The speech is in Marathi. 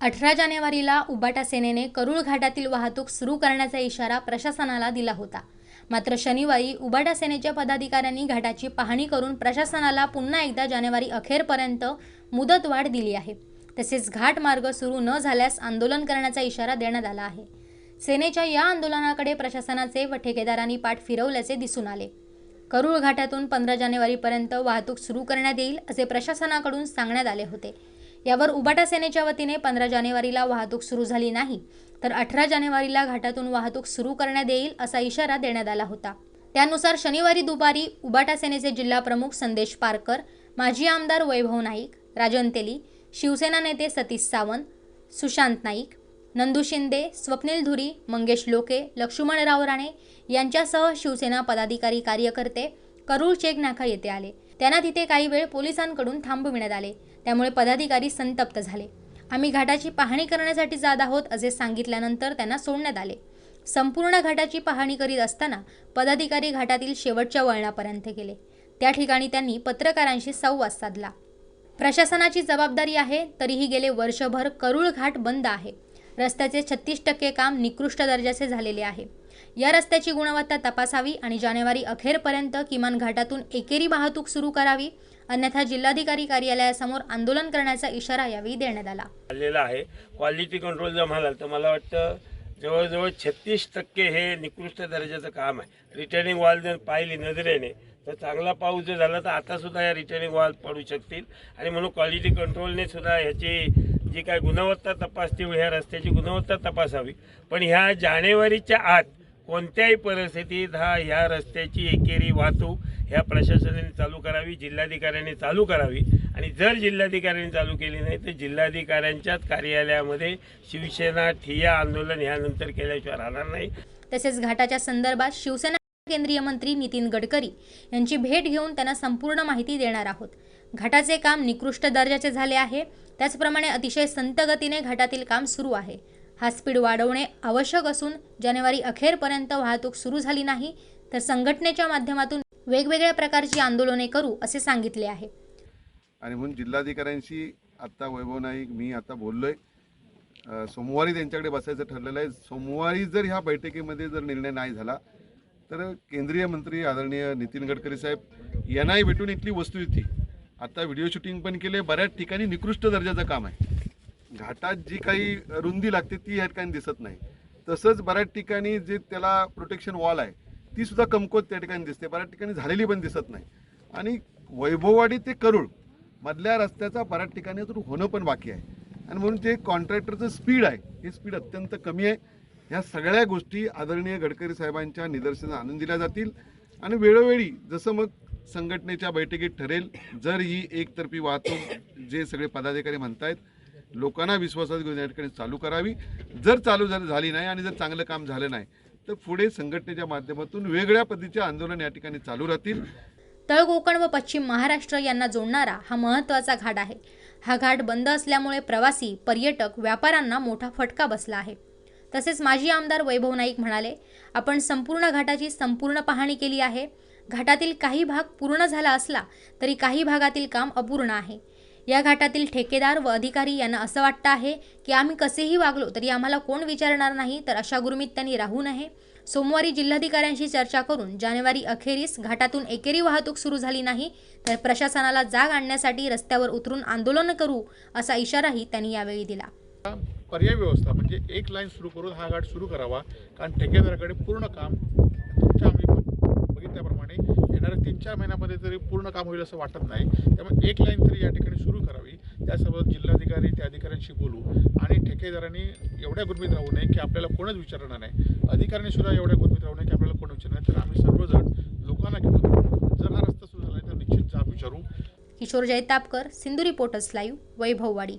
अठरा जानेवारीला उबाटा सेनेने करूळ घाटातील वाहतूक सुरू करण्याचा इशारा प्रशासनाला दिला होता. मात्र शनिवारी उबाटा सेनेच्या पदाधिकाऱ्यांनी घाटाची पाहणी करून प्रशासनाला पुन्हा एकदा जानेवारी अखेरपर्यंत मुदतवाढ दिली आहे. तसेच घाट मार्ग सुरू न झाल्यास आंदोलन करण्याचा इशारा देण्यात आला आहे. सेनेच्या या आंदोलनाकडे प्रशासनाचे व ठेकेदारांनी पाठ फिरवल्याचे दिसून आले. करूळ घाटातून पंधरा जानेवारीपर्यंत वाहतूक सुरू करण्यात येईल असे प्रशासनाकडून सांगण्यात आले होते. यावर उबाटा सेनेच्या वतीने पंधरा जानेवारीला वाहतूक सुरू झाली नाही तर अठरा जानेवारीला घाटातून वाहतूक सुरू करण्यात येईल असा इशारा देण्यात आला होता. त्यानुसार शनिवारी दुपारी उबाटा सेनेचे जिल्हा प्रमुख संदेश पारकर माजी आमदार वैभव नाईक राजन तेली शिवसेना नेते सतीश सावंत सुशांत नाईक नंदू शिंदे स्वप्नील धुरी मंगेश लोके लक्ष्मणराव राणे यांच्यासह शिवसेना पदाधिकारी कार्यकर्ते करूळ चेक नाका येथे आले. त्यांना तिथे काही वेळ पोलिसांकडून थांबविण्यात आले. त्यामुळे पदाधिकारी संतप्त झाले. आम्ही घाटाची पाहणी करण्यासाठी जात आहोत असे सांगितल्यानंतर त्यांना सोडण्यात आले. संपूर्ण घाटाची पाहणी करीत असताना पदाधिकारी घाटातील शेवटच्या वळणापर्यंत गेले. त्या ठिकाणी त्यांनी पत्रकारांशी संवाद साधला. प्रशासनाची जबाबदारी आहे तरीही गेले वर्षभर करूळ घाट बंद आहे. रस्त्याचे छत्तीस टक्के काम निकृष्ट दर्जाचे झालेले आहे. या रस्त्याची गुणवत्ता तपासावी आणि जानेवारी अखेरपर्यंत किमान घाटातून एकेरी वाहतूक सुरू करावी अन्यथा जिल्हाधिकारी कार्यालयासमोर आंदोलन करण्याचा इशारा यावेळी देण्यात आला. आलेला आहे. क्वालिटी कंट्रोल जर म्हणाल तर मला वाटतं जवळजवळ छत्तीस टक्के हे निकृष्ट दर्जाचं काम आहे. रिटर्निंग वॉल जर पाहिली नजरेने तर चांगला पाऊस जर झाला तर आतासुद्धा या रिटर्निंग वॉल पडू शकतील. आणि म्हणून क्वालिटी कंट्रोलने सुद्धा ह्याची जी काय गुणवत्ता तपासते ह्या रस्त्याची गुणवत्ता तपासावी. पण ह्या जानेवारीच्या आत कोणत्याही परिस्थितीत हा ह्या रस्त्याची एकेरी वाहतूक ह्या प्रशासनाने चालू करावी जिल्हाधिकाऱ्यांनी चालू करावी. आणि जर जिल्हाधिकाऱ्यांनी चालू केली नाही तर जिल्हाधिकाऱ्यांच्याच कार्यालयामध्ये शिवसेना ठिय्या आंदोलन ह्यानंतर केल्याशिवाय राहणार नाही. तसेच घाटाच्या संदर्भात शिवसेना केंद्रीय मंत्री नितीन गडकरी यांची भेट घेऊन त्यांना संपूर्ण माहिती देणार आहोत. घाटाचे काम निकृष्ट दर्जाचे झाले आहे. त्याचप्रमाणे अतिशय संत गतीने घाटातील काम सुरू आहे. हा स्पीड वाढवणे आवश्यक असून जानेवारी अखेरपर्यंत वाहतूक सुरू झाली नाही तर संघटनेच्या माध्यमातून वेगवेगळ्या प्रकारची आंदोलने करू असे सांगितले आहे. आणि म्हणून जिल्हाधिकाऱ्यांशी आत्ता वैभव नाईक मी आता बोललोय. सोमवारी त्यांच्याकडे बसायचं ठरलेलं आहे. सोमवारी जर ह्या बैठकीमध्ये जर निर्णय नाही झाला तर केंद्रीय मंत्री आदरणीय नितीन गडकरी साहेब यांनाही भेटून इथली वस्तुस्थिती आता व्हिडिओ शूटिंग पण केले बऱ्याच ठिकाणी निकृष्ट दर्जाचं काम आहे. घाटात जी काही रुंदी लागते ती या ठिकाणी दिसत नाही. तसंच बऱ्याच ठिकाणी जे त्याला प्रोटेक्शन वॉल आहे ती सुद्धा कमकोत त्या ठिकाणी दिसते. बऱ्याच ठिकाणी झालेली पण दिसत नाही. आणि वैभववाडी ते करूळ मधल्या रस्त्याचा बऱ्याच ठिकाणी तर होणं पण बाकी आहे. आणि म्हणून जे कॉन्ट्रॅक्टरचं स्पीड आहे हे स्पीड अत्यंत कमी आहे. ह्या सगळ्या गोष्टी आदरणीय गडकरी साहेबांच्या निदर्शनात आणून दिल्या जातील. आणि वेळोवेळी जसं मग संघटनेच्या बैठकीत ठरेल जर ही एकतर्फी वाहतूक जे सगळे पदाधिकारी म्हणतायत लोकांना विश्वासात घेऊन या ठिकाणी चालू करावी. जर चालू झाली झाली नाही आणि जर चांगलं काम झालं नाही तर पुढे संघटनेच्या माध्यमातून वेगळ्या पद्धतीचे आंदोलन या ठिकाणी चालू राहतील. तळ कोकण व पश्चिम महाराष्ट्र यांना जोडणारा हा महत्त्वाचा घाट आहे. हा घाट बंद असल्यामुळे प्रवासी पर्यटक व्यापाऱ्यांना मोठा फटका बसला आहे. तसेच माजी आमदार वैभव नाईक म्हणाले आपण संपूर्ण घाटाची संपूर्ण पाहणी केली आहे. घाटातील काही भाग पूर्ण झाला असला तरी काही भागातील काम अपूर्ण आहे. या घाटातील ठेकेदार व अधिकारी यांना असं वाटतं आहे की आम्ही कसेही वागलो तरी आम्हाला कोण विचारणार नाही तर अशा गुरुमीत त्यांनी राहू नये. सोमवारी जिल्हाधिकाऱ्यांशी चर्चा करून जानेवारी अखेरीस घाटातून एकेरी वाहतूक सुरू झाली नाही तर प्रशासनाला जाग आणण्यासाठी रस्त्यावर उतरून आंदोलन करू असा इशाराही त्यांनी यावेळी दिला. पर्याय व्यवस्था म्हणजे एक लाईन सुरू करून हा घाट सुरू करावा. कारण ठेकेदाराकडे पूर्ण काम तुमच्या आम्ही बघितल्याप्रमाणे येणाऱ्या तीन चार महिन्यामध्ये तरी पूर्ण काम होईल असं वाटत नाही त्यामुळे एक लाईन तरी या ठिकाणी सुरू करावी. त्यासोबत जिल्हाधिकारी त्या अधिकाऱ्यांशी बोलू आणि ठेकेदारांनी एवढ्या गुरमीत राहू नये की आपल्याला कोणच विचारणार नाही. अधिकाऱ्यांनी सुद्धा एवढ्या गुरमीत राहू नये की आपल्याला कोण विचारणार नाही. तर आम्ही सर्वजण लोकांना घेऊन जर हा रस्ता सुरू झाला तर निश्चित जाब विचारू. Kishor Jaytapkar Sindhu reporters live Vaibhavwadi.